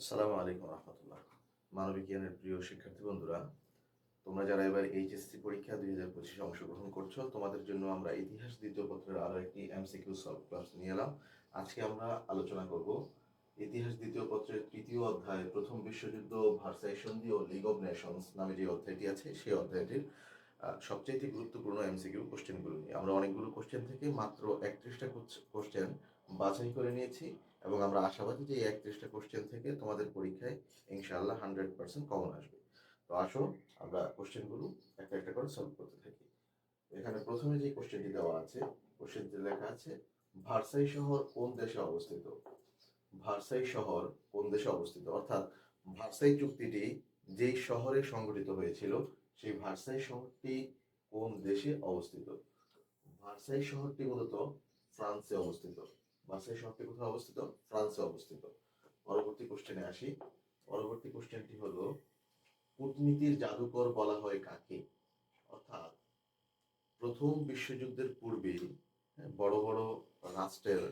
আসসালামু আলাইকুম রহমতুল্লাহ। মানবিক জ্ঞানের প্রিয় শিক্ষার্থী বন্ধুরা, তোমরা যারা এবার এইচএসসি পরীক্ষা দুই হাজার পঁচিশে অংশগ্রহণ করছ, তোমাদের জন্য আমরা ইতিহাস দ্বিতীয় পত্রের আরও একটি এমসিকিউ সলভ ক্লাস নিয়ে এলাম। আজকে আমরা আলোচনা করব ইতিহাস দ্বিতীয় পত্রের তৃতীয় অধ্যায়, প্রথম বিশ্বযুদ্ধ ভার্সাই সন্ধি ও লিগ অফ নেশনস নামে যে অধ্যায়টি আছে, সেই অধ্যায়টির সবচাইতে গুরুত্বপূর্ণ এমসিকিউ কোশ্চেনগুলো নিয়ে। আমরা অনেকগুলো কোশ্চেন থেকে মাত্র একত্রিশটা কোশ্চেন বাছাই করে নিয়েছি। এবং আমরা আশাবাদী যে এই একত্রিশটা কোশ্চেন থেকে তোমাদের পরীক্ষায় ইনশাআল্লাহ হান্ড্রেড পার্সেন্ট কমন আসবে। তো আসো, আমরা কোশ্চেনগুলো একটা একটা করে সলভ করতে থাকি। এখানে প্রথমে যে কোশ্চেনটি দেওয়া আছে কোশ্চেনটি লেখা আছে, ভার্সাই শহর কোন দেশে অবস্থিত? ভার্সাই শহর কোন দেশে অবস্থিত? অর্থাৎ ভার্সাই চুক্তিটি যেই শহরে সংগঠিত হয়েছিল, সেই ভার্সাই শহরটি কোন দেশে অবস্থিত? ভার্সাই শহরটি মূলত ফ্রান্সে অবস্থিত। ভার্সাই শহরটি কোথায় অবস্থিত? ফ্রান্সে অবস্থিত। পরবর্তী কোশ্চেনে আসি। পরবর্তী কোশ্চেনটি হলো কূটনীতির জাদুকর বলা হয় কাকে? অর্থাৎ প্রথম বিশ্বযুদ্ধের পূর্বে হ্যাঁ, বড় বড় রাষ্ট্রের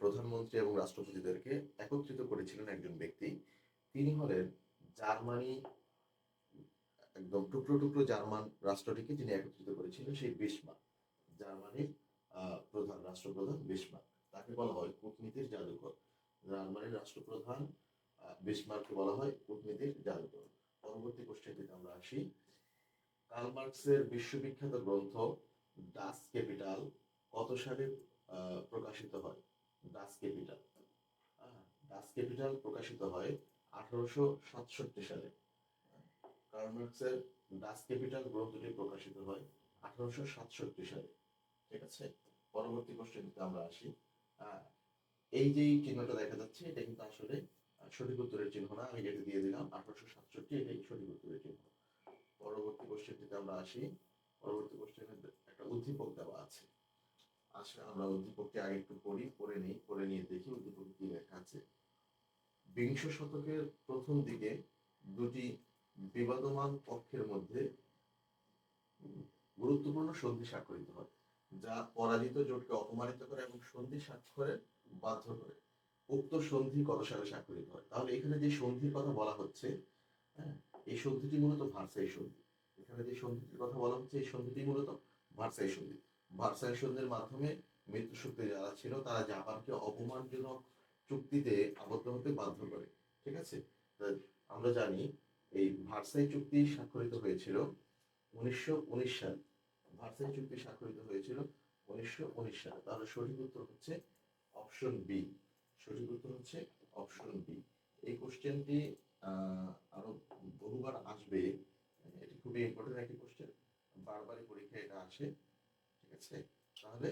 প্রধানমন্ত্রী এবং রাষ্ট্রপতিদেরকে একত্রিত করেছিলেন একজন ব্যক্তি। তিনি হলেন জার্মানি একদম টুকরো টুকরো জার্মান রাষ্ট্রটিকে যিনি একত্রিত করেছিলেন সেই বিসমার্ক জার্মানির প্রধান রাষ্ট্রপ্রধান বিসমার্ক তাকে বলা হয় কূটনীতির জাদুকর। জার্মানির রাষ্ট্রপ্রধান বিসমার্ককে বলা হয় কূটনীতির জাদুকর। পরবর্তী কোশ্চেনটিতে আমরা আসি। কার্ল মার্কসের বিশ্ববিখ্যাত গ্রন্থ ডাস ক্যাপিটাল কত সালে প্রকাশিত হয়? ডাস ক্যাপিটাল। ডাস ক্যাপিটাল প্রকাশিত হয় আঠারোশো সাতষট্টি সালে। কার্ল মার্কসের ডাস ক্যাপিটাল গ্রন্থটি প্রকাশিত হয় আঠারোশো সাতষট্টি সালে। ঠিক আছে? পরবর্তী কোশ্চেনটিতে আমরা আসি। এই যে চিহ্নটা দেখা যাচ্ছে, এটা কিন্তু আসলে সঠিক উত্তরের চিহ্ন না, আমি যেটা দিয়ে দিলাম, আঠারোশো সাতষট্টি, এটাই সঠিক উত্তরের চিহ্ন। পরবর্তী কোশ্চেনটিতে আমরা আসি। পরবর্তী কোশ্চেনে একটা উদ্দীপক দেওয়া আছে। আসলে আমরা উদ্দীপকটি আগে একটু পড়ি, পড়ে নিই, পড়ে নিয়ে দেখি উদ্দীপকে কি লেখা আছে। বিংশ শতকের প্রথম দিকে দুটি বিবাদমান পক্ষের মধ্যে গুরুত্বপূর্ণ সন্ধি স্বাক্ষরিত হয়। যা পরাজিত জোটকে অপমানিত করে এবং সন্ধি স্বাক্ষরে বাধ্য করে। উক্ত সন্ধি কত সালে স্বাক্ষরিত হয়? তাহলে এখানে যে সন্ধির কথা বলা হচ্ছে হ্যাঁ এই সন্ধিটি মূলত ভার্সাই সন্ধি। এখানে যে সন্ধিটির কথা বলা হচ্ছে, এই সন্ধিটি মূলত ভার্সাই সন্ধি। ভার্সাই সন্ধির মাধ্যমে মৃত্যু শক্তি যারা ছিল, তারা জাপানকে অপমানজনক চুক্তিতে আবদ্ধ হতে বাধ্য করে। ঠিক আছে? আমরা জানি, এই ভার্সাই চুক্তি স্বাক্ষরিত হয়েছিল উনিশশো উনিশ সাল। ভার্সাই চুক্তি স্বাক্ষরিত হয়েছিল উনিশশো উনিশ সালে। তাহলে সঠিক উত্তর হচ্ছে অপশন বি। সঠিক উত্তর হচ্ছে অপশন বি। এই কোশ্চেনটি আরও বহুবার আসবে। এটি খুবই ইম্পর্টেন্ট একটি কোশ্চেন। বারবারই পরীক্ষায় এটা আসে। ঠিক আছে? তাহলে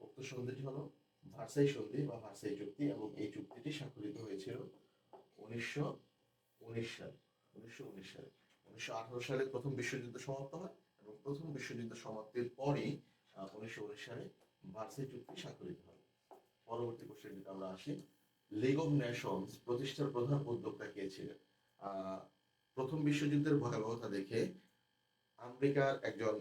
উক্ত সন্ধিটি হলো ভার্সাই সন্ধি বা ভার্সাই চুক্তি এবং এই চুক্তিটি স্বাক্ষরিত হয়েছিল উনিশশো উনিশ সালে। উনিশশো উনিশ সালে। উনিশশো আঠারো সালে প্রথম বিশ্বযুদ্ধ সমাপ্ত হয়। এবং প্রথম বিশ্বযুদ্ধ সমাপ্তির পরই উনিশশো উনিশ সালে ভার্সাই চুক্তি স্বাক্ষরিত হয়। পরবর্তী কোশ্চেনটিতে আমরা আসি। লিগ অফ নেশনস প্রতিষ্ঠার প্রধান উদ্যোক্তা কে ছিলেন? প্রথম বিশ্বযুদ্ধের ভয়াবহতা দেখে আমেরিকার একজন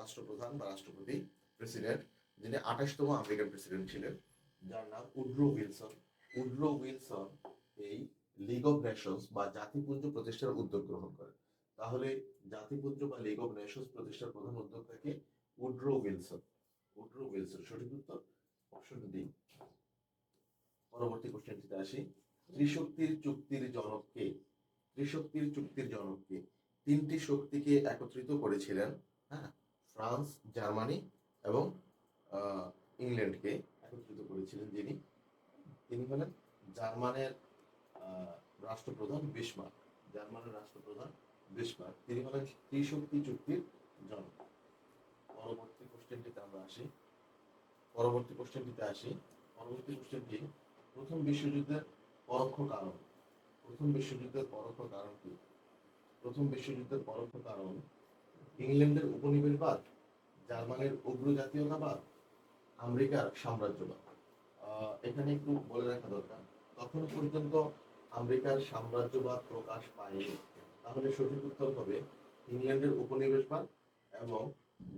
রাষ্ট্রপ্রধান বা রাষ্ট্রপতি প্রেসিডেন্ট, যিনি আঠাশতম আমেরিকান প্রেসিডেন্ট ছিলেন, যার নাম উড্রো উইলসন। উড্রো উইলসন এই লিগ অফ নেশনস বা জাতিপুঞ্জ প্রতিষ্ঠার উদ্যোগ গ্রহণ করেন। তাহলে জাতিপুঞ্জ বা লিগ অফ নেশনস প্রতিষ্ঠার প্রধান উদ্যোক্তাকে উড্রো উইলসন। উড্রো উইলসন, সঠিক উত্তর? অপশন ডি পরবর্তী কোশ্চেনটিতে আসি। ত্রিশক্তির চুক্তির জনক কে? ত্রিশক্তির চুক্তির জনক কে? তিনটি শক্তিকে একত্রিত করেছিলেন হ্যাঁ? ফ্রান্স, জার্মানি এবং ইংল্যান্ডকে একত্রিত করেছিলেন যিনি। তিনি হলেন জার্মানের রাষ্ট্রপ্রধান বিসমার্ক জার্মানের রাষ্ট্রপ্রধান বিসমার্ক তিনি হলেন ত্রিশক্তি চুক্তির জনক। পরবর্তী কোশ্চেনটিতে আমরা আসি। পরবর্তী কোশ্চেনটিতে আসি। পরবর্তী কোশ্চেনটি প্রথম বিশ্বযুদ্ধের পরোক্ষ কারণ। প্রথম বিশ্বযুদ্ধের পরোক্ষ কারণ কি? প্রথম বিশ্বযুদ্ধের পরোক্ষ কারণ, ইংল্যান্ডের উপনিবেশবাদ, জার্মানির উগ্র জাতীয়তাবাদ, আমেরিকার সাম্রাজ্যবাদ। এখানে একটু বলে রাখা দরকার। তখন পর্যন্ত আমেরিকার সাম্রাজ্যবাদ প্রকাশ পায়নি। তাহলে সঠিক উত্তর হবে ইংল্যান্ডের উপনিবেশবাদ এবং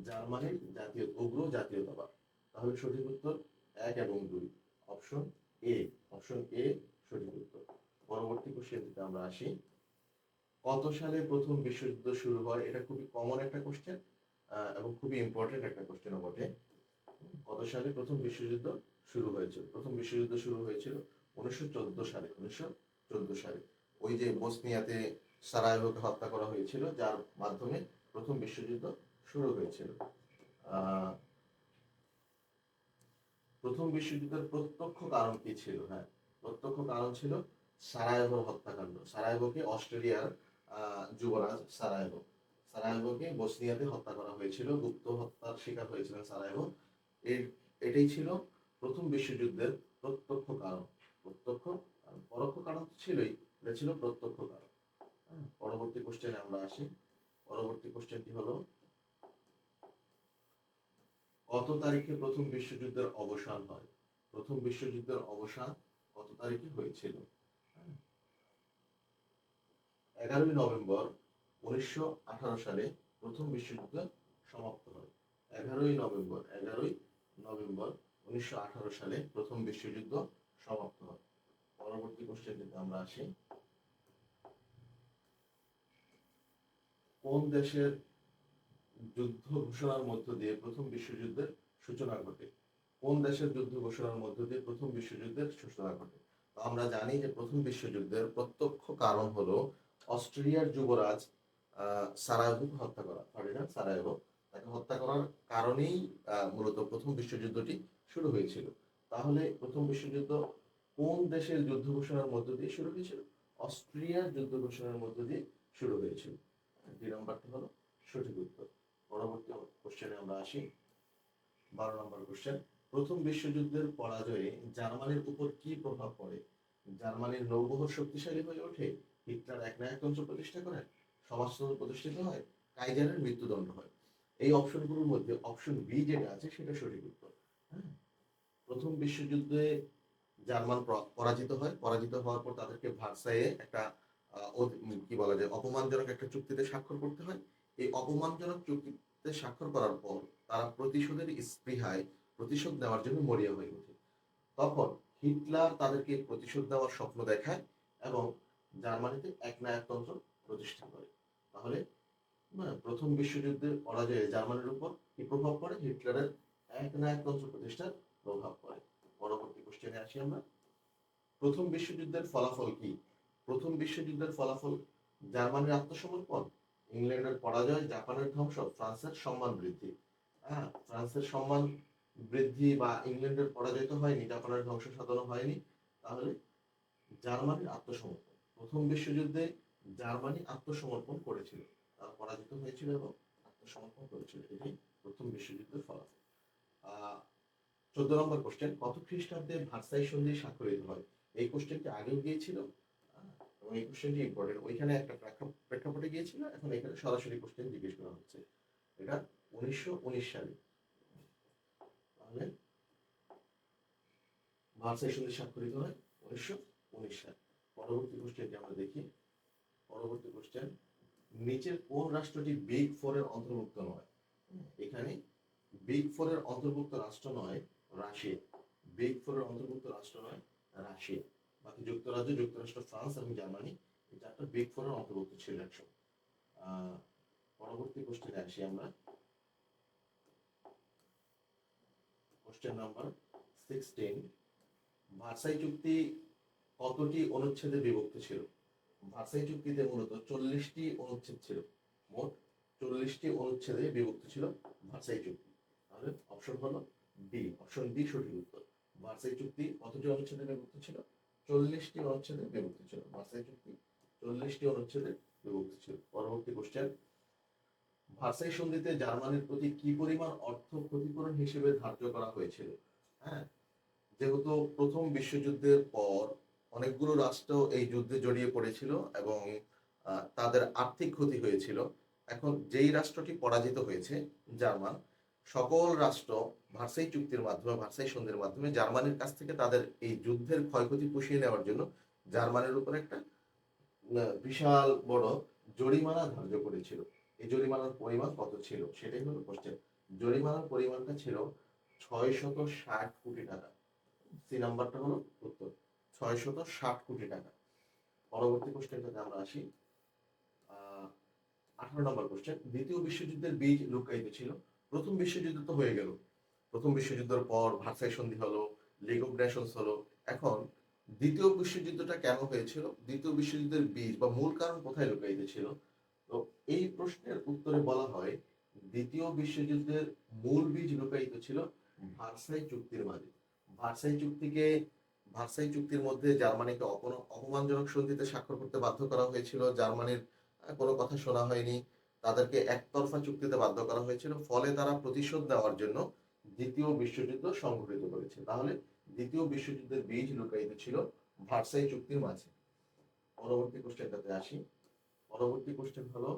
জার্মানির জাতীয় উগ্র জাতীয়তাবাদ। তাহলে সঠিক উত্তর এক এবং দুই। Option A. অপশন এ সঠিক উত্তর। পরবর্তী কোশ্চেনটিতে আমরা আসি। কত সালে প্রথম বিশ্বযুদ্ধ শুরু হয়? এটা খুবই কমন একটা কোশ্চেন এবং খুবই ইম্পর্টেন্ট একটা কোশ্চেনও বটে। কত সালে প্রথম বিশ্বযুদ্ধ শুরু হয়েছিল? প্রথম বিশ্বযুদ্ধ শুরু হয়েছিল উনিশশো চোদ্দ সালে, উনিশশো চোদ্দ সালে। ওই যে বসনিয়াতে সারায়েভোকে হত্যা করা হয়েছিল, যার মাধ্যমে প্রথম বিশ্বযুদ্ধ শুরু হয়েছিল। প্রথম বিশ্বযুদ্ধের প্রত্যক্ষ কারণ কি ছিল? হ্যাঁ প্রত্যক্ষ কারণ ছিল সারায়েভো হত্যাকাণ্ড। সারায়েভোকে অস্ট্রেলিয়ার যুবরাজ সারায়েভো সারায়েভোকে বসনিয়াতে হত্যা করা হয়েছিল। গুপ্ত হত্যার শিকার হয়েছিলেন সারায়েভো এর, এটাই ছিল প্রথম বিশ্বযুদ্ধের প্রত্যক্ষ কারণ। প্রত্যক্ষ, পরোক্ষ কারণ ছিলই, এটা ছিল প্রত্যক্ষ কারণ। পরবর্তী কোশ্চেনে আমরা আসি। পরবর্তী কোশ্চেনটি হলো, কত তারিখে প্রথম বিশ্বযুদ্ধের অবসান হয়? প্রথম বিশ্বযুদ্ধের অবসান কত তারিখে হয়েছিল? হ্যাঁ। এগারোই নভেম্বর উনিশশো আঠারো সালে প্রথম বিশ্বযুদ্ধ সমাপ্ত হয়। এগারোই নভেম্বর এগারোই নভেম্বর উনিশশো আঠারো সালে প্রথম বিশ্বযুদ্ধ সমাপ্ত হয়। পরবর্তী কোশ্চেনটিতে আমরা আসি। কোন দেশের যুদ্ধ ঘোষণার মধ্য দিয়ে প্রথম বিশ্বযুদ্ধের সূচনা ঘটে? কোন দেশের যুদ্ধ ঘোষণার মধ্য দিয়ে প্রথম বিশ্বযুদ্ধের সূচনা ঘটে? আমরা জানি যে প্রথম বিশ্বযুদ্ধের প্রত্যক্ষ কারণ হলো অস্ট্রেলিয়ার যুবরাজ আহ, হত্যা করা ফার্ডিনান্ড সারায়েভো তাকে হত্যা করার কারণেই মূলত প্রথম বিশ্বযুদ্ধটি শুরু হয়েছিল। তাহলে প্রথম বিশ্বযুদ্ধ কোন দেশের যুদ্ধ ঘোষণার মধ্য দিয়ে শুরু হয়েছিল? অস্ট্রিয়ার যুদ্ধ ঘোষণার মধ্য দিয়ে শুরু হয়েছিল। দুই নম্বরটি হলো সঠিক উত্তর। পরবর্তী কোশ্চেনে আমরা আসি। বারো নম্বর কোশ্চেন প্রথম বিশ্বযুদ্ধের পরাজয়ে জার্মানির উপর কি প্রভাব পড়ে? জার্মানির নৌবহর শক্তিশালী হয়ে ওঠে? হিটলার এক নায়কতন্ত্র প্রতিষ্ঠা করেন? সমাজতন্ত্র প্রতিষ্ঠিত হয়? কাইজারের মৃত্যুদণ্ড হয়? এই অপশনগুলোর মধ্যে অপশন বি যেটা আছে, সেটা সঠিক উত্তর। হ্যাঁ? প্রথম বিশ্বযুদ্ধে জার্মান পরাজিত হয়। পরাজিত হওয়ার পর তাদেরকে ভার্সাইয়ে একটা কি বলা যায় অপমানজনক একটা চুক্তিতে স্বাক্ষর করতে হয়। এই অপমানজনক চুক্তিতে স্বাক্ষর করার পর তারা প্রতিশোধের স্পৃহায় প্রতিশোধ নেওয়ার জন্য মরিয়া হয়ে ওঠে। তখন হিটলার তাদেরকে প্রতিশোধ দেওয়ার স্বপ্ন দেখায় এবং জার্মানিতে এক নায়কতন্ত্র প্রতিষ্ঠা করে। তাহলে হ্যাঁ, প্রথম বিশ্বযুদ্ধের পরাজয়ে জার্মানির উপর কি প্রভাব পড়ে? হিটলারের এক নায়কতন্ত্র প্রতিষ্ঠার প্রভাব পড়ে। পরবর্তী কোশ্চেনে আসি আমরা। প্রথম বিশ্বযুদ্ধের ফলাফল কি? প্রথম বিশ্বযুদ্ধের ফলাফল জার্মানির আত্মসমর্পণ, ইংল্যান্ডের পরাজয়, জাপানের ধ্বংস, ফ্রান্সের সম্মান বৃদ্ধি। হ্যাঁ ফ্রান্সের সম্মান বৃদ্ধি বা ইংল্যান্ডের পরাজয় তো হয়নি, জাপানের ধ্বংস সাধন হয়নি। তাহলে জার্মানির আত্মসমর্পণ, প্রথম বিশ্বযুদ্ধে জার্মানি আত্মসমর্পণ করেছিল। তারা পরাজিত হয়েছিল এবং আত্মসমর্পণ করেছিল। এটি প্রথম বিশ্বযুদ্ধের ফলাফল। চোদ্দ নম্বর কোশ্চেন কত খ্রিস্টাব্দে ভার্সাই সন্ধি স্বাক্ষরিত হয়? এই কোশ্চেনটি আগেও গিয়েছিল। এই কোশ্চেনটি ইম্পর্টেন্ট ওইখানে একটা প্রেক্ষা- প্রেক্ষাপটে গিয়েছিল, এখন এখানে সরাসরি কোশ্চেন জিজ্ঞেস করা হচ্ছে। এটা উনিশশো উনিশ সালে। তাহলে ভার্সাই সন্ধি স্বাক্ষরিত হয় উনিশশো উনিশ সাল। পরবর্তী কোশ্চেনটি আমরা দেখি। পরবর্তী কোশ্চেন নিচের কোন রাষ্ট্রটি বিগ ফোরের অন্তর্ভুক্ত নয়? এখানে বিগ ফোরের অন্তর্ভুক্ত রাষ্ট্র নয় রাশিয়া। বিগ ফোরের অন্তর্ভুক্ত রাষ্ট্র নয় রাশিয়া। বাকি যুক্তরাজ্য, যুক্তরাষ্ট্র, ফ্রান্স এবং জার্মানি এই চারটা বিগ ফোরের অন্তর্ভুক্ত ছিল একসময় পরবর্তী কোশ্চেনে আসি আমরা। কোশ্চেন নাম্বার সিক্সটিন ভার্সাই চুক্তি কতটি অনুচ্ছেদে বিভক্ত ছিল? ভার্সাই চুক্তিতে মূলত চল্লিশটি অনুচ্ছেদ ছিল। মোট চল্লিশটি অনুচ্ছেদে বিভক্ত ছিল ভার্সাই চুক্তি। তাহলে অপশন হলো ডি অপশন ডি সঠিক উত্তর। ভার্সাই চুক্তি কতটি অনুচ্ছেদে বিভক্ত ছিল? চল্লিশটি অনুচ্ছেদে বিভক্ত ছিল। ভার্সাই চুক্তি। চল্লিশটি অনুচ্ছেদে বিভক্ত ছিল। পরবর্তী কোশ্চেন ভার্সাই সন্ধিতে জার্মানির প্রতি কি পরিমাণ অর্থ ক্ষতিপূরণ হিসেবে ধার্য করা হয়েছিল? হ্যাঁ যেহেতু প্রথম বিশ্বযুদ্ধের পর অনেকগুলো রাষ্ট্র এই যুদ্ধে জড়িয়ে পড়েছিল এবং তাদের আর্থিক ক্ষতি হয়েছিল। এখন যেই রাষ্ট্রটি পরাজিত হয়েছে, জার্মান সকল রাষ্ট্র ভার্সাই চুক্তির মাধ্যমে, ভার্সাই সন্ধির মাধ্যমে জার্মানির কাছ থেকে তাদের এই যুদ্ধের ক্ষয়ক্ষতি পুষিয়ে নেওয়ার জন্য জার্মানির উপর একটা বিশাল বড় জরিমানা ধার্য করেছিল। এই জরিমানার পরিমাণ কত ছিল? সেটাই হলো কোশ্চেন জরিমানার পরিমাণটা ছিল ছয় শত ষাট কোটি টাকা। সি নাম্বারটা হলো উত্তর। ছয়শত ষাট কোটি টাকা। পরবর্তী কোশ্চেনটাতে আমরা আসি। আঠারো নম্বর কোশ্চেন দ্বিতীয় বিশ্বযুদ্ধের বীজ লুকায়িত ছিল। প্রথম বিশ্বযুদ্ধ তো হয়ে গেল। প্রথম বিশ্বযুদ্ধের পর ভার্সাই সন্ধি হলো, লিগ অফ নেশনস হলো। এখন দ্বিতীয় বিশ্বযুদ্ধটা কেন হয়েছিল? দ্বিতীয় বিশ্বযুদ্ধের বীজ বা মূল কারণ কোথায় লুকায়িত ছিল? তো এই প্রশ্নের উত্তরে বলা হয়, দ্বিতীয় বিশ্বযুদ্ধের মূল বীজ লুকায়িত ছিল ভার্সাই চুক্তির মাঝে। ভার্সাই চুক্তিকে, ভার্সাই চুক্তির মধ্যে জার্মানিকে অপমানজনক সন্ধিতে স্বাক্ষর করতে বাধ্য করা হয়েছিল। জার্মানির কোনো কথা শোনা হয়নি। তাদেরকে একতরফা চুক্তিতে বাধ্য করা হয়েছিল। ফলে তারা প্রতিশোধ নেওয়ার জন্য দ্বিতীয় বিশ্বযুদ্ধ সংঘটিত করেছে। তাহলে দ্বিতীয় বিশ্বযুদ্ধের বীজ লুকায়িত ছিল ভার্সাই চুক্তির মাঝে। পরবর্তী কোশ্চেনটাতে আসি। পরবর্তী কোশ্চেন হলো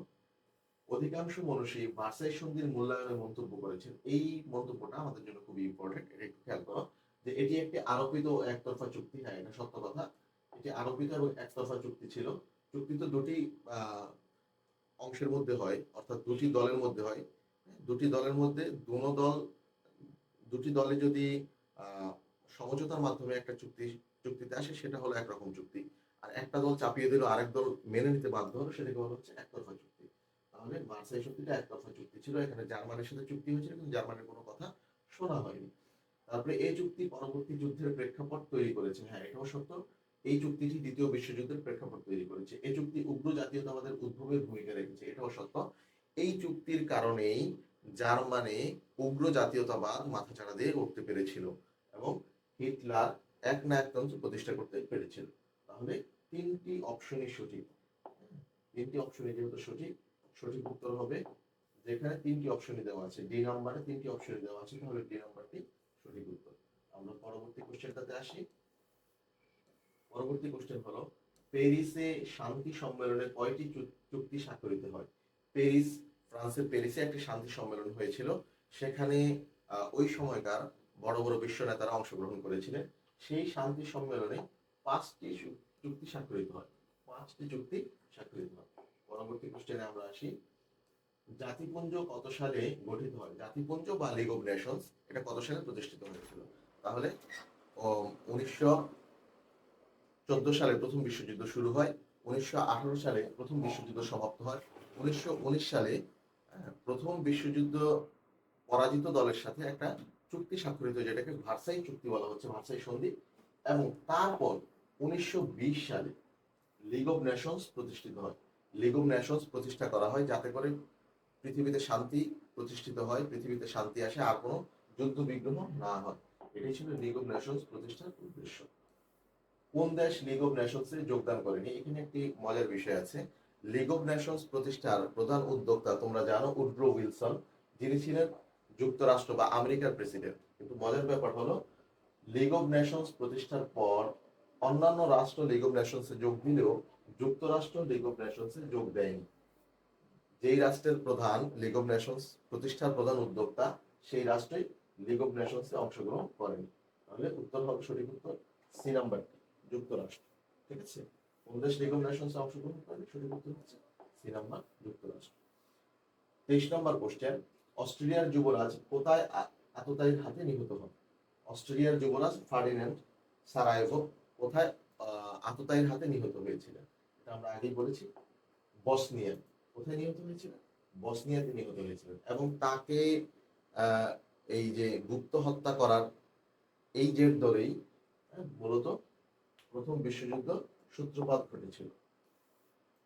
অধিকাংশ মানুষই ভার্সাই সন্ধির মূল্যায়নে মন্তব্য করেছেন। এই মন্তব্যটা আমাদের জন্য খুবই ইম্পর্টেন্ট এটা একটু খেয়াল করো যে এটি একটি আরোপিত একতরফা চুক্তি। হ্যাঁ এটা সত্য কথা। এটি আরোপিত এবং একতরফা চুক্তি ছিল। চুক্তি তো দুটি আহ, অংশের মধ্যে হয়, অর্থাৎ দুটি দলের মধ্যে হয়। দুটি দলের মধ্যে দুনো দল, দুটি দলে যদি সমঝোতার মাধ্যমে একটা চুক্তি, চুক্তিতে আসে, সেটা হলো একরকম চুক্তি। আর একটা দল চাপিয়ে দিল, আরেক দল মেনে নিতে বাধ্য হলো, সেটাকে বলা হচ্ছে একতরফা চুক্তি। তাহলে মার্সাই চুক্তিটা একতরফা চুক্তি ছিল, এখানে জার্মানির সাথে চুক্তি হয়েছিল, কিন্তু জার্মানির কোনো কথা শোনা হয়নি। তারপরে এই চুক্তি পরবর্তী যুদ্ধের প্রেক্ষাপট তৈরি করেছে। হ্যাঁ এটাও সত্য। এই চুক্তিটি দ্বিতীয় বিশ্বযুদ্ধের প্রেক্ষাপট তৈরি করেছে। এই চুক্তি উগ্র জাতীয়তাবাদের উদ্ভবের ভূমিকা রেখেছে, এটাও সত্য। এই চুক্তির কারণেই জার্মানি উগ্র জাতীয়তাবাদ মাথাচাড়া দিয়ে উঠতে পেরেছিল এবং হিটলার এক না একতন্ত্র প্রতিষ্ঠা করতে পেরেছিল। তাহলে তিনটি অপশনই সঠিক। তিনটি অপশনই যেহেতু সঠিক সঠিক উত্তর হবে যেখানে তিনটি অপশনই দেওয়া আছে। ডি নাম্বারে তিনটি অপশনই দেওয়া আছে, তাহলে ডি নাম্বারটি সঠিক উত্তর। আমরা পরবর্তী কোশ্চেনটাতে আসি। পরবর্তী কোশ্চেন হলো, প্যারিসে শান্তি সম্মেলনে কয়টি চুক্তি স্বাক্ষরিত হয়? প্যারিস, ফ্রান্সের প্যারিসে একটি শান্তি সম্মেলন হয়েছিল। সেখানে ওই সময়কার বড় বড় বিশ্ব নেতারা অংশগ্রহণ করেছিলেন। সেই শান্তি সম্মেলনে পাঁচটি চুক্তি স্বাক্ষরিত হয়। পাঁচটি চুক্তি স্বাক্ষরিত হয়। পরবর্তী কোশ্চেনে আমরা আসি। জাতিপুঞ্জ কত সালে গঠিত হয়? জাতিপুঞ্জ বা লিগ অফ নেশনস এটা কত সালে প্রতিষ্ঠিত হয়েছিল? তাহলে উনিশশো চোদ্দ সালে প্রথম বিশ্বযুদ্ধ শুরু হয় উনিশশো আঠারো সালে প্রথম বিশ্বযুদ্ধ সমাপ্ত হয় উনিশশো উনিশ সালে প্রথম বিশ্বযুদ্ধ পরাজিত দলের সাথে একটা চুক্তি স্বাক্ষরিত হয়, যেটাকে ভার্সাই চুক্তি বলা হচ্ছে ভার্সাই সন্ধি এবং তারপর উনিশশো বিশ সালে লিগ অফ নেশনস প্রতিষ্ঠিত হয়। লিগ অফ নেশনস প্রতিষ্ঠা করা হয় যাতে করে পৃথিবীতে শান্তি প্রতিষ্ঠিত হয় পৃথিবীতে শান্তি আসে আর কোনো যুদ্ধ বিগ্রহ না হয়। এটাই ছিল লিগ অফ নেশনস প্রতিষ্ঠার উদ্দেশ্য। কোন দেশ লিগ অফ নেশনসে যোগদান করেনি? এখানে একটি মজার বিষয় আছে। লিগ অফ নেশনস প্রতিষ্ঠার প্রধান উদ্যোক্তা তোমরা জানো উড্রো উইলসন, যিনি ছিলেন যুক্তরাষ্ট্র বা আমেরিকার প্রেসিডেন্ট। কিন্তু মজার ব্যাপার হলো লিগ অফ নেশনস প্রতিষ্ঠার পর অন্যান্য রাষ্ট্র লিগ অফ নেশনসে যোগ দিলেও যুক্তরাষ্ট্র লিগ অফ নেশনসে যোগ দেয়নি। যেই রাষ্ট্রের প্রধান লিগ অফ নেশনস প্রতিষ্ঠার প্রধান উদ্যোক্তা, সেই রাষ্ট্রই লিগ অফ নেশনসে অংশগ্রহণ করেনি। তাহলে উত্তর হবে সঠিক উত্তর? সি নাম্বারটি যুক্তরাষ্ট্র ঠিক আছে? কোন দেশ লিগ অংশগ্রহণ করেনি সঠিক উত্তর হচ্ছে সি নাম্বার যুক্তরাষ্ট্র। তেইশ নম্বর কোশ্চেন অস্ট্রেলিয়ার যুবরাজ কোথায় আততায়ীর হাতে নিহত হন? অস্ট্রেলিয়ার যুবরাজ ফার্ডিন্যান্ড সারায়েভো কোথায় আততায়ীর হাতে নিহত হয়েছিলেন? এটা আমরা আগেই বলেছি। বসনিয়া কোথায় নিহত হয়েছিলেন? বসনিয়াতে নিহত হয়েছিলেন এবং তাকে এই যে গুপ্ত হত্যা করার এই জের ধরেই আহ, মূলত প্রথম বিশ্বযুদ্ধ সূত্রপাত ঘটেছিল।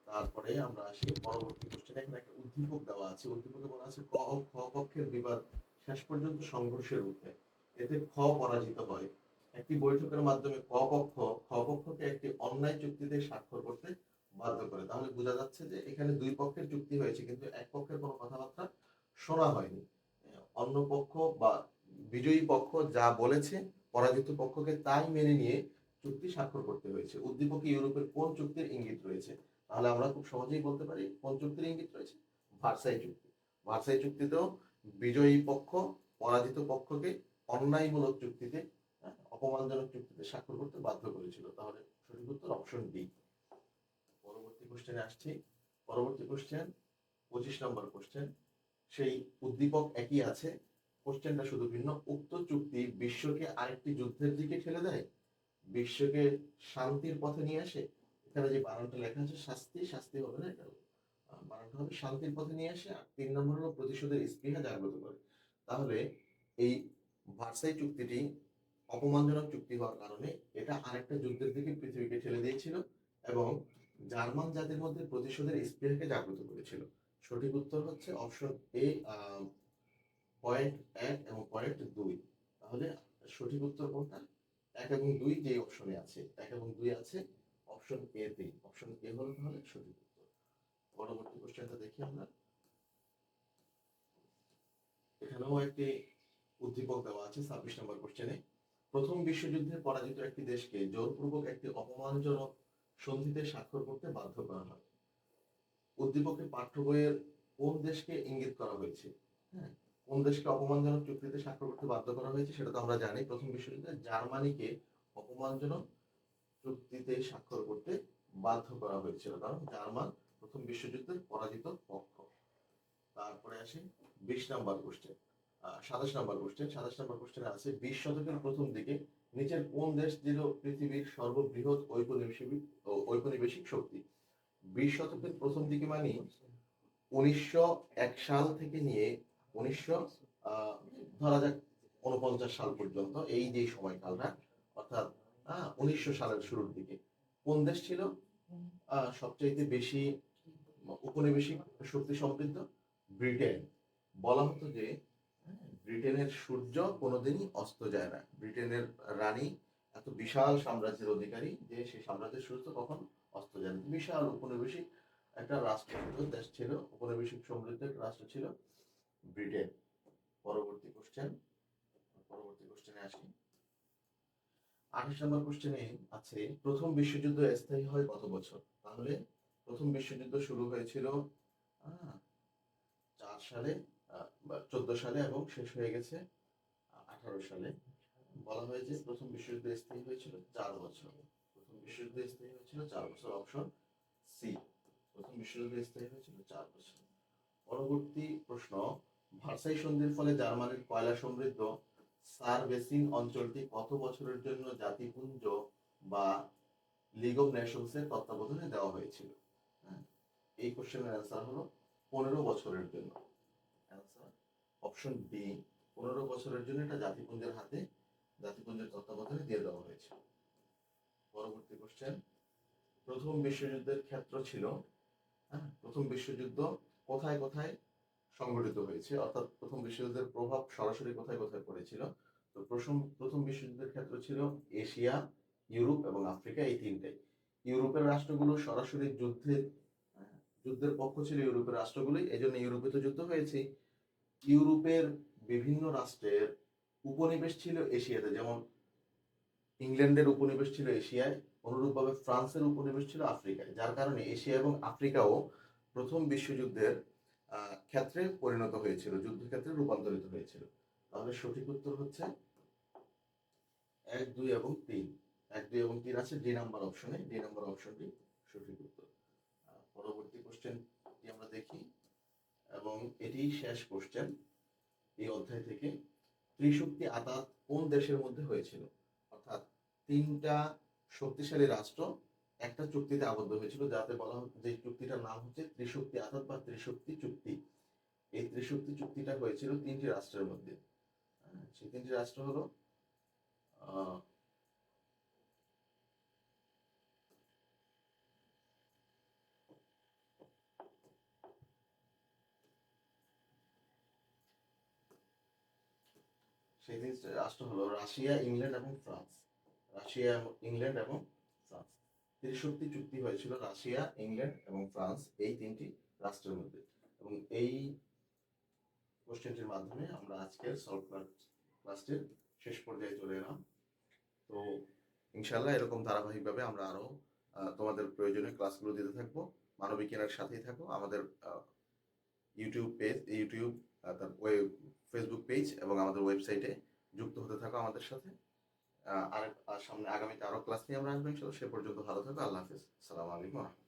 তারপরে আমরা আসি পরবর্তী কোশ্চেনে এখানে একটা উদ্দীপক দেওয়া আছে। উদ্দীপকে বলা আছে ক খ পক্ষের বিবাদ শেষ পর্যন্ত সংঘর্ষের উঠে এতে খ পরাজিত হয়। একটি বৈঠকের মাধ্যমে ক পক্ষ, খ পক্ষকে একটি অন্যায় চুক্তিতে স্বাক্ষর করতে বাধ্য করে। তাহলে বোঝা যাচ্ছে যে এখানে দুই পক্ষের চুক্তি হয়েছে, কিন্তু এক পক্ষের কোনো কথাবার্তা শোনা হয়নি। অন্য পক্ষ বা বিজয়ী পক্ষ যা বলেছে, পরাজিত পক্ষকে তাই মেনে নিয়ে চুক্তি স্বাক্ষর করতে হয়েছে। উদ্দীপকে ইউরোপের কোন চুক্তির ইঙ্গিত রয়েছে? তাহলে আমরা খুব সহজেই বলতে পারি কোন চুক্তির ইঙ্গিত রয়েছে? ভার্সাই চুক্তি। ভার্সাই চুক্তিতেও বিজয়ী পক্ষ পরাজিত পক্ষকে অন্যায়মূলক চুক্তিতে হ্যাঁ, অপমানজনক চুক্তিতে স্বাক্ষর করতে বাধ্য করেছিল। তাহলে সঠিক উত্তর অপশন ডি। পরবর্তী কোশ্চেনে আসছি। পরবর্তী কোশ্চেন পঁচিশ নম্বর কোশ্চেন সেই উদ্দীপক একই আছে। কোশ্চেনটা শুধু ভিন্ন। উক্ত চুক্তি বিশ্বকে আরেকটি যুদ্ধের দিকে ঠেলে দেয়? বিশ্বকে শান্তির পথে নিয়ে আসে, এখানে যে বানানটা লেখা আছে, শাস্তি শাস্তি হবে না এটা বানানটা হবে শান্তির পথে নিয়ে আসে আর তিন নম্বর হলো প্রতিশোধের স্পৃহা জাগ্রত করে। তাহলে এই ভার্সাই চুক্তিটি অপমানজনক চুক্তি হওয়ার কারণে এটা আরেকটা যুদ্ধের দিকে পৃথিবীকে ঠেলে দিয়েছিল এবং জার্মান জাতির মধ্যে প্রতিশোধের স্পৃহাকে জাগ্রত করেছিল। সঠিক উত্তর হচ্ছে অপশন এ পয়েন্ট এক এবং পয়েন্ট দুই। তাহলে সঠিক উত্তর কোনটা? এক এবং দুই যে অপশনে আছে, এক এবং দুই আছে অপশন এ তে অপশন এ হলো তাহলে সঠিক উত্তর। পরবর্তী কোশ্চেনটা দেখি আমরা। এখানেও একটি উদ্দীপক দেওয়া আছে ছাব্বিশ নম্বর কোশ্চেনে প্রথম বিশ্বযুদ্ধে পরাজিত একটি দেশকে জোরপূর্বক একটি অপমানজনক সন্ধিতে স্বাক্ষর করতে বাধ্য করা হয়। উদ্দীপকে পাঠ্য বইয়ের কোন দেশকে ইঙ্গিত করা হয়েছে? হ্যাঁ কোন দেশকে অপমানজনক চুক্তিতে স্বাক্ষর করতে বাধ্য করা হয়েছে সেটা তো আমরা জানি। প্রথম বিশ্বযুদ্ধে জার্মানিকে অপমানজনক চুক্তিতে স্বাক্ষর করতে বাধ্য করা হয়েছিল, কারণ জার্মান প্রথম বিশ্বযুদ্ধের পরাজিত পক্ষ। তারপরে আসে বিশ নাম্বার কোশ্চেন সাতাশ নাম্বার কোশ্চেন সাতাশ নাম্বার কোশ্চেনে আছে, বিশ শতকের প্রথম দিকে নিচের কোন দেশ ছিল পৃথিবীর সর্ববৃহৎ ঔপনিবেশিক ঔপনিবেশিক শক্তি? বিশ শতকের প্রথম দিকে মানে উনিশশো এক সাল থেকে নিয়ে উনিশশো ধরা যাক উনপঞ্চাশ সাল পর্যন্ত এই যে সময়কালটা অর্থাৎ উনিশশো সালের শুরুর দিকে। কোন দেশ ছিল? সবচাইতে বেশি উপনিবেশিক শক্তি সমৃদ্ধ? ব্রিটেন। বলা হতো যে হ্যাঁ, ব্রিটেনের সূর্য কোনোদিনই অস্ত যায় না। ব্রিটেনের রানী এত বিশাল সাম্রাজ্যের অধিকারী যে সেই সাম্রাজ্যের সূর্য কখন অস্ত যায় না। বিশাল উপনিবেশিক একটা রাষ্ট্র দেশ ছিল উপনিবেশিক সমৃদ্ধ রাষ্ট্র ছিল। ব্রিটেন পরবর্তী কোশ্চেন পরবর্তী কোশ্চেনে আসি। আঠাশ নম্বর কোশ্চেনে আছে, প্রথম বিশ্বযুদ্ধ স্থায়ী হয় কত বছর? তাহলে প্রথম বিশ্বযুদ্ধ শুরু হয়েছিল চার সালে চোদ্দ সালে এবং শেষ হয়ে গেছে, আঠারো সালে। বলা হয় যে প্রথম বিশ্বযুদ্ধ স্থায়ী হয়েছিল চার বছর। প্রথম বিশ্বযুদ্ধ স্থায়ী হয়েছিল চার বছর অপশন সি প্রথম বিশ্বযুদ্ধ স্থায়ী হয়েছিল চার বছর। পরবর্তী প্রশ্ন ভার্সাই সন্ধির ফলে জার্মানির কয়লা সমৃদ্ধ। সার বেসিন অঞ্চলটি কত বছরের জন্য জাতিপুঞ্জ বা লিগ অফ নেশনসের তত্ত্বাবধানে দেওয়া হয়েছিল? হ্যাঁ, এই কোশ্চেনের অ্যান্সার হলো পনেরো বছরের জন্য। অ্যান্সার অপশন বি পনেরো বছরের জন্য এটা জাতিপুঞ্জের হাতে জাতিপুঞ্জের তত্ত্বাবধানে দিয়ে দেওয়া হয়েছে পরবর্তী কোশ্চেন প্রথম বিশ্বযুদ্ধের ক্ষেত্র ছিল। হ্যাঁ প্রথম বিশ্বযুদ্ধ কোথায় কোথায়? সংঘটিত হয়েছে। অর্থাৎ প্রথম বিশ্বযুদ্ধের প্রভাব সরাসরি কোথায় কোথায় পড়েছিল? তো প্রথম প্রথম বিশ্বযুদ্ধের ক্ষেত্র ছিল এশিয়া ইউরোপ এবং আফ্রিকা এই তিনটাই। ইউরোপের রাষ্ট্রগুলো সরাসরি যুদ্ধের হ্যাঁ, যুদ্ধের পক্ষ ছিল ইউরোপের রাষ্ট্রগুলি এই জন্য ইউরোপে তো যুদ্ধ হয়েছে। ইউরোপের বিভিন্ন রাষ্ট্রের উপনিবেশ ছিল এশিয়াতে। যেমন ইংল্যান্ডের উপনিবেশ ছিল এশিয়ায় অনুরূপভাবে ফ্রান্সের উপনিবেশ ছিল আফ্রিকায়। যার কারণে এশিয়া এবং আফ্রিকাও প্রথম বিশ্বযুদ্ধের ক্ষেত্রে পরিণত হয়েছিল যুদ্ধক্ষেত্রে রূপান্তরিত হয়েছিল। তাহলে সঠিক উত্তর হচ্ছে এক, দুই এবং তিন। এক, দুই এবং তিন আছে ডি নাম্বার অপশনে ডি নাম্বার অপশনটি সঠিক উত্তর। পরবর্তী কোশ্চেনটি আমরা দেখি এবং এটি শেষ কোশ্চেন এই অধ্যায় থেকে। ত্রিশক্তি আতাত কোন দেশের মধ্যে হয়েছিল? অর্থাৎ তিনটা শক্তিশালী রাষ্ট্র একটা চুক্তিতে আবদ্ধ হয়েছিল যাতে বলা যে চুক্তিটার নাম হচ্ছে ত্রিশক্তি আতাত বা ত্রিশক্তি চুক্তি। এই ত্রিশক্তি চুক্তিটা হয়েছিল তিনটি রাষ্ট্রের মধ্যে। হ্যাঁ, সেই তিনটি রাষ্ট্র হলো সেই রাষ্ট্র হলো রাশিয়া ইংল্যান্ড এবং ফ্রান্স। রাশিয়া ইংল্যান্ড এবং ফ্রান্স। ত্রিশক্তি চুক্তি হয়েছিল রাশিয়া ইংল্যান্ড এবং ফ্রান্স এই তিনটি রাষ্ট্রের মধ্যে। এবং এই কোশ্চেনটির মাধ্যমে আমরা আজকের সলভ ক্লাসটির শেষ পর্যায়ে চলে এলাম। তো ইনশাল্লাহ এরকম ধারাবাহিকভাবে আমরা আরও আহ, তোমাদের প্রয়োজনীয় ক্লাসগুলো দিতে থাকব। মানবিক কেনার সাথেই থাকো। আমাদের YouTube page YouTube web Facebook page এবং আমাদের ওয়েবসাইটে যুক্ত হতে থাকো আমাদের সাথে। আর সামনে আগামীতে আরও ক্লাস নিয়ে আমরা আসব সে পর্যন্ত ভালো থাকো, আল্লাহ হাফিজ। সালাম আলাইকুম